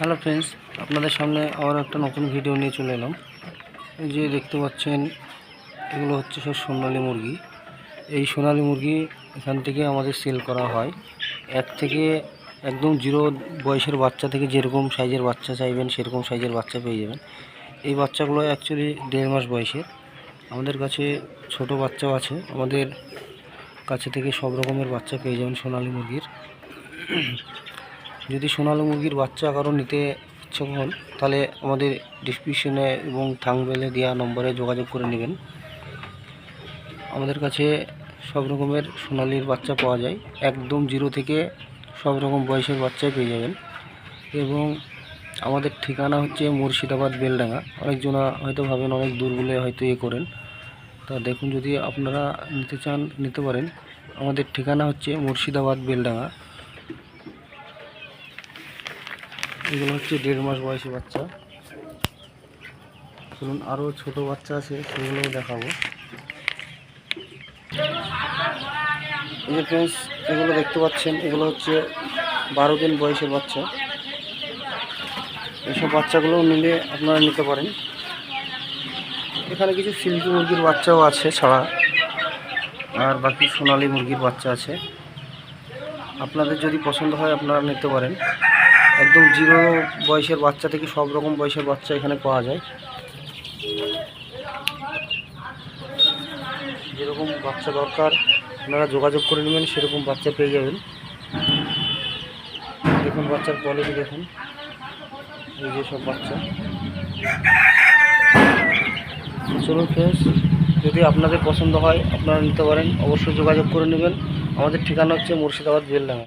Hello friends আপনাদের সামনে আবার একটা নতুন ভিডিও নিয়ে চলে এলাম। এই যে দেখতে পাচ্ছেন, এগুলো হচ্ছে সব সোনালি মুরগি। এই সোনালি মুরগি এখান থেকে আমাদের সেল করা হয়। এক থেকে একদম জিরো বয়সের বাচ্চা থেকে যেরকম সাইজের বাচ্চা চাইবেন, সেরকম সাইজের বাচ্চা পেয়ে যাবেন। এই বাচ্চাগুলো অ্যাকচুয়ালি দেড় মাস বয়সের। আমাদের কাছে ছোট বাচ্চাও আছে। আমাদের কাছে থেকে সব রকমের বাচ্চা পেয়ে যাবেন সোনালি মুরগির। যদি সোনালী মুরগির বাচ্চা কারও নিতে ইচ্ছা হন, তাহলে আমাদের ডিসক্রিপশনে এবং থাংবেলে দেওয়া নম্বরে যোগাযোগ করে নেবেন। আমাদের কাছে সব রকমের সোনালির বাচ্চা পাওয়া যায়। একদম জিরো থেকে সব রকম বয়সের বাচ্চাই পেয়ে যাবেন। এবং আমাদের ঠিকানা হচ্ছে মুর্শিদাবাদ বেলডাঙ্গা। অনেকজনা হয়তো ভাবেন অনেক দূর বলে হয়তো ইয়ে করেন। তা দেখুন যদি আপনারা নিতে চান, নিতে পারেন। আমাদের ঠিকানা হচ্ছে মুর্শিদাবাদ বেলডাঙ্গা। এগুলো হচ্ছে দেড় মাস বয়সী বাচ্চা। চলুন আরও ছোট বাচ্চা আছে, সেগুলোও দেখাবো। এই যে ফ্রেন্ডস এগুলো দেখতে পাচ্ছেন, এগুলো হচ্ছে বারো দিন বয়সের বাচ্চা। এইসব বাচ্চাগুলো নিলে আপনারা নিতে পারেন। এখানে কিছু সিল্কি মুরগির বাচ্চাও আছে ছাড়া, আর বাকি সোনালি মুরগির বাচ্চা আছে। আপনাদের যদি পছন্দ হয়, আপনারা নিতে পারেন। একদম জিরো বয়সের বাচ্চা থেকে সব রকম বয়সের বাচ্চা এখানে পাওয়া যায়। যেরকম বাচ্চা দরকার, আপনারা যোগাযোগ করে নেবেন, সেরকম বাচ্চা পেয়ে যাবেন। দেখুন বাচ্চার কোয়ালিটি দেখুন। এই যে সব বাচ্চা। চলুন ফ্রেন্ডস যদি আপনাদের পছন্দ হয়, আপনারা নিতে পারেন। অবশ্যই যোগাযোগ করে নেবেন। আমাদের ঠিকানা হচ্ছে মুর্শিদাবাদ বেলডাঙ্গা।